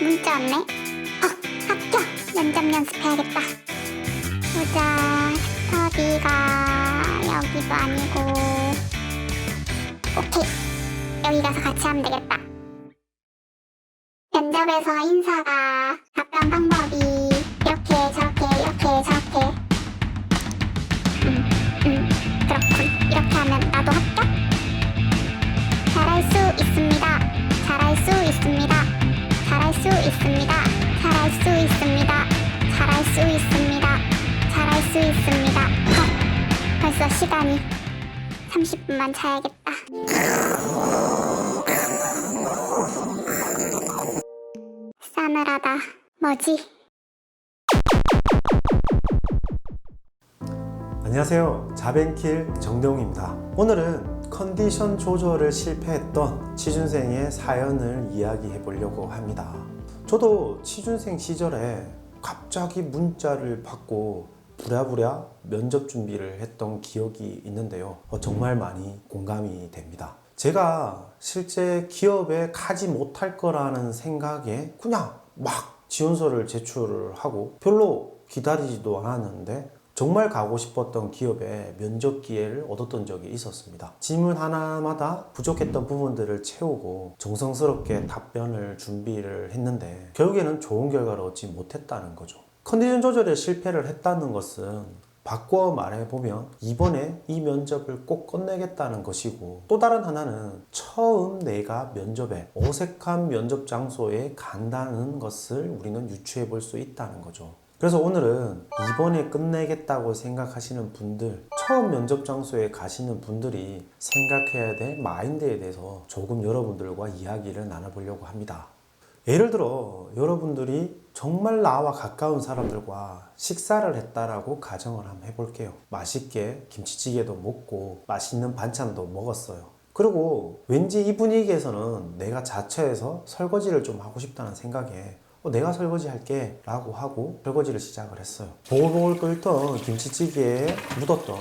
문자 왔네. 어, 합격! 면접 연습해야겠다. 보자, 스터디가 여기도 아니고. 오케이. 여기 가서 같이 하면 되겠다. 면접에서 인사가 답변 방법이 이렇게 저렇게 이렇게 저렇게 음, 음, 그렇군. 이렇게 하면 나도 합격? 잘할 수 있습니다. 잘할 수 수 있습니다. 잘할 수 있습니다. 헉, 벌써 시간이 30분만 자야겠다. 싸늘하다. 뭐지? 안녕하세요. 자벤킬 정대웅입니다. 오늘은 컨디션 조절을 실패했던 취준생의 사연을 이야기해 보려고 합니다. 저도 취준생 시절에 갑자기 문자를 받고 부랴부랴 면접 준비를 했던 기억이 있는데요. 어, 정말 많이 공감이 됩니다. 제가 실제 기업에 가지 못할 거라는 생각에 그냥 막 지원서를 제출을 하고 별로 기다리지도 않았는데 정말 가고 싶었던 기업에 면접 기회를 얻었던 적이 있었습니다. 질문 하나마다 부족했던 부분들을 채우고 정성스럽게 답변을 준비를 했는데 결국에는 좋은 결과를 얻지 못했다는 거죠. 컨디션 조절에 실패를 했다는 것은 바꿔 말해보면 이번에 이 면접을 꼭 끝내겠다는 것이고 또 다른 하나는 처음 내가 면접에 어색한 면접 장소에 간다는 것을 우리는 유추해 볼 수 있다는 거죠. 그래서 오늘은 이번에 끝내겠다고 생각하시는 분들, 처음 면접 장소에 가시는 분들이 생각해야 될 마인드에 대해서 조금 여러분들과 이야기를 나눠보려고 합니다. 예를 들어 여러분들이 정말 나와 가까운 사람들과 식사를 했다라고 가정을 한번 해볼게요. 맛있게 김치찌개도 먹고 맛있는 반찬도 먹었어요. 그리고 왠지 이 분위기에서는 내가 자처해서 설거지를 좀 하고 싶다는 생각에 어, 내가 설거지 할게 라고 하고 설거지를 시작을 했어요. 보글보글 끓던 김치찌개에 묻었던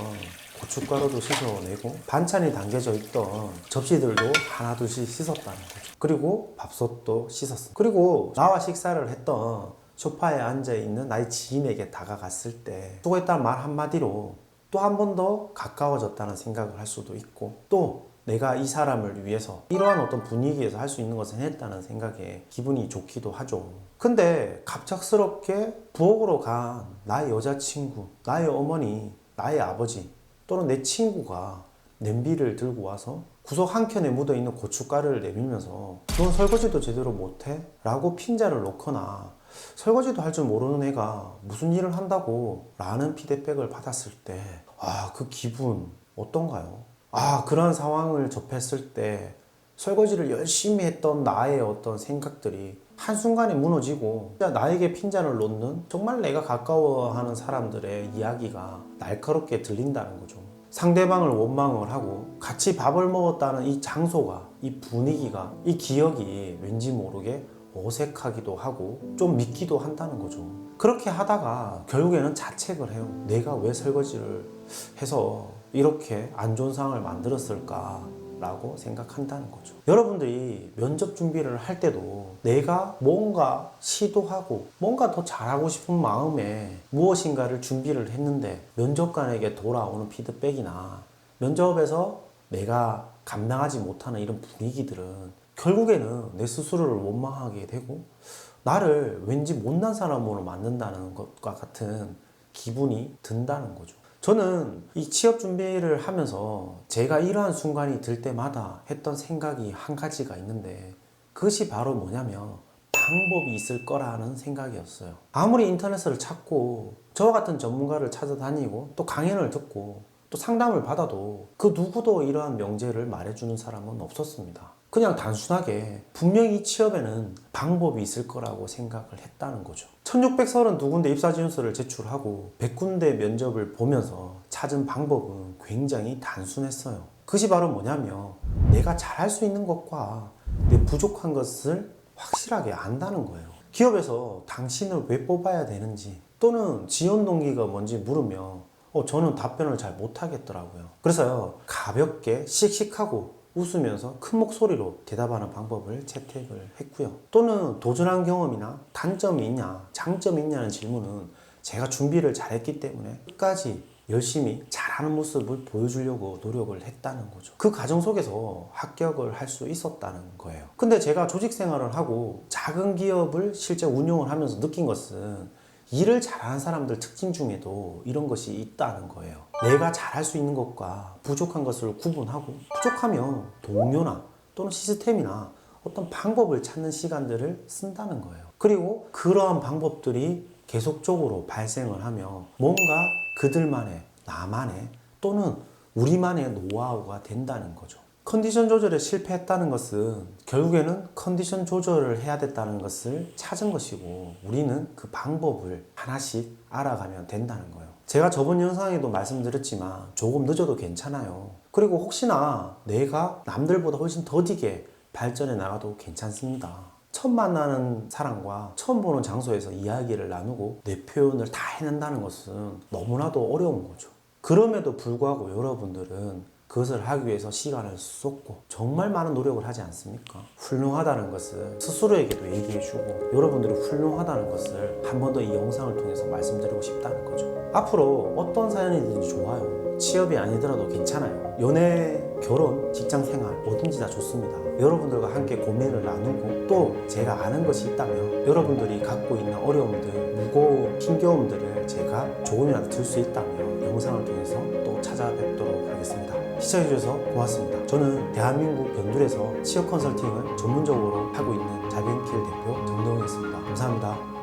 고춧가루도 씻어내고 반찬이 담겨져 있던 접시들도 하나둘씩 씻었다는 거죠. 그리고 밥솥도 씻었어. 그리고 나와 식사를 했던 소파에 앉아 있는 나의 지인에게 다가갔을 때 수고했다는 말 한마디로 또 한 번 더 가까워졌다는 생각을 할 수도 있고 또 내가 이 사람을 위해서 이러한 어떤 분위기에서 할 수 있는 것을 했다는 생각에 기분이 좋기도 하죠. 근데 갑작스럽게 부엌으로 간 나의 여자친구, 나의 어머니, 나의 아버지 또는 내 친구가 냄비를 들고 와서 구석 한켠에 묻어있는 고춧가루를 내밀면서 넌 설거지도 제대로 못해? 라고 핀자를 놓거나 설거지도 할 줄 모르는 애가 무슨 일을 한다고 라는 피드백을 받았을 때 아, 그 기분 어떤가요? 아, 그런 상황을 접했을 때 설거지를 열심히 했던 나의 어떤 생각들이 한순간에 무너지고 나에게 핀잔을 놓는 정말 내가 가까워하는 사람들의 이야기가 날카롭게 들린다는 거죠. 상대방을 원망을 하고 같이 밥을 먹었다는 이 장소가 이 분위기가 이 기억이 왠지 모르게 어색하기도 하고 좀 믿기도 한다는 거죠. 그렇게 하다가 결국에는 자책을 해요. 내가 왜 설거지를 해서 이렇게 안 좋은 상황을 만들었을까? 라고 생각한다는 거죠. 여러분들이 면접 준비를 할 때도 내가 뭔가 시도하고 뭔가 더 잘하고 싶은 마음에 무엇인가를 준비를 했는데 면접관에게 돌아오는 피드백이나 면접에서 내가 감당하지 못하는 이런 분위기들은 결국에는 내 스스로를 원망하게 되고 나를 왠지 못난 사람으로 만든다는 것과 같은 기분이 든다는 거죠. 저는 이 취업 준비를 하면서 제가 이러한 순간이 들 때마다 했던 생각이 한 가지가 있는데 그것이 바로 뭐냐면 방법이 있을 거라는 생각이었어요. 아무리 인터넷을 찾고 저와 같은 전문가를 찾아다니고 또 강연을 듣고 또 상담을 받아도 그 누구도 이러한 명제를 말해주는 사람은 없었습니다. 그냥 단순하게 분명히 이 취업에는 방법이 있을 거라고 생각을 했다는 거죠. 1632군데 입사지원서를 제출하고 100군데 면접을 보면서 찾은 방법은 굉장히 단순했어요. 그것이 바로 뭐냐면 내가 잘할 수 있는 것과 내 부족한 것을 확실하게 안다는 거예요. 기업에서 당신을 왜 뽑아야 되는지 또는 지원 동기가 뭔지 물으면 어, 저는 답변을 잘 못하겠더라고요. 그래서요, 가볍게 씩씩하고 웃으면서 큰 목소리로 대답하는 방법을 채택을 했고요. 또는 도전한 경험이나 단점이 있냐, 장점이 있냐는 질문은 제가 준비를 잘했기 때문에 끝까지 열심히 잘하는 모습을 보여주려고 노력을 했다는 거죠. 그 과정 속에서 합격을 할 수 있었다는 거예요. 근데 제가 조직 생활을 하고 작은 기업을 실제 운영을 하면서 느낀 것은 일을 잘하는 사람들 특징 중에도 이런 것이 있다는 거예요. 내가 잘할 수 있는 것과 부족한 것을 구분하고 부족하면 동료나 또는 시스템이나 어떤 방법을 찾는 시간들을 쓴다는 거예요. 그리고 그러한 방법들이 계속적으로 발생을 하며 뭔가 그들만의 나만의 또는 우리만의 노하우가 된다는 거죠. 컨디션 조절에 실패했다는 것은 결국에는 컨디션 조절을 해야 됐다는 것을 찾은 것이고 우리는 그 방법을 하나씩 알아가면 된다는 거예요. 제가 저번 영상에도 말씀드렸지만 조금 늦어도 괜찮아요. 그리고 혹시나 내가 남들보다 훨씬 더디게 발전해 나가도 괜찮습니다. 처음 만나는 사람과 처음 보는 장소에서 이야기를 나누고 내 표현을 다 해낸다는 것은 너무나도 어려운 거죠. 그럼에도 불구하고 여러분들은 그것을 하기 위해서 시간을 쏟고 정말 많은 노력을 하지 않습니까? 훌륭하다는 것을 스스로에게도 얘기해주고 여러분들이 훌륭하다는 것을 한 번 더 이 영상을 통해서 말씀드리고 싶다는 거죠. 앞으로 어떤 사연이든지 좋아요. 취업이 아니더라도 괜찮아요. 연애, 결혼, 직장 생활 뭐든지 다 좋습니다. 여러분들과 함께 고민을 나누고 또 제가 아는 것이 있다면 여러분들이 갖고 있는 어려움들, 무거운 힘겨움들을 제가 조금이라도 들 수 있다면 영상을 통해서 또 찾아뵙도록 하겠습니다. 시청해주셔서 고맙습니다. 저는 대한민국 변둘에서 취업 컨설팅을 전문적으로 하고 있는 자벤킬 대표 정동이었습니다. 감사합니다.